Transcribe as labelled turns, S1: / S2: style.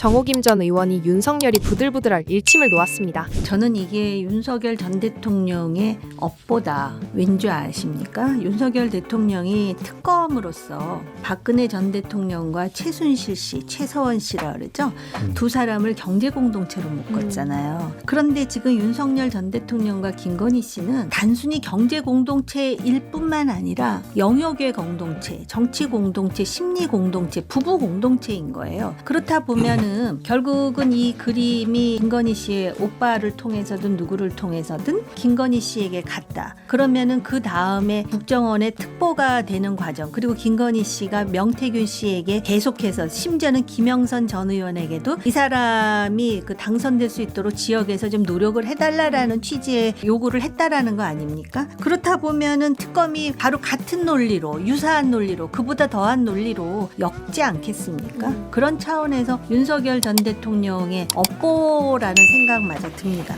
S1: 정호김 전 의원이 윤석열이 부들부들할 일침을 놓았습니다.
S2: 저는 이게 윤석열 전 대통령의 업보다 왠지 아십니까? 윤석열 대통령이 특검으로서 박근혜 전 대통령과 최순실 씨, 최서원 씨라 그러죠.
S3: 음.
S2: 두 사람을 경제 공동체로 묶었잖아요. 그런데 지금 윤석열 전 대통령과 김건희 씨는 단순히 경제 공동체일 뿐만 아니라 영역의 공동체, 정치 공동체, 심리 공동체, 부부 공동체인 거예요. 그렇다 보면은 결국은 이 그림이 김건희 씨의 오빠를 통해서든 누구를 통해서든 김건희 씨에게 갔다. 그러면은 그 다음에 국정원의 특보가 되는 과정 그리고 김건희 씨가 명태균 씨에게 계속해서 심지어는 김영선 전 의원에게도 이 사람이 그 당선될 수 있도록 지역에서 좀 노력을 해달라라는 취지의 요구를 했다라는 거 아닙니까? 그렇다 보면은 특검이 바로 같은 논리로 유사한 논리로 그보다 더한 논리로 엮지 않겠습니까? 그런 차원에서 윤석열 전 대통령의 업보라는 생각마저 듭니다.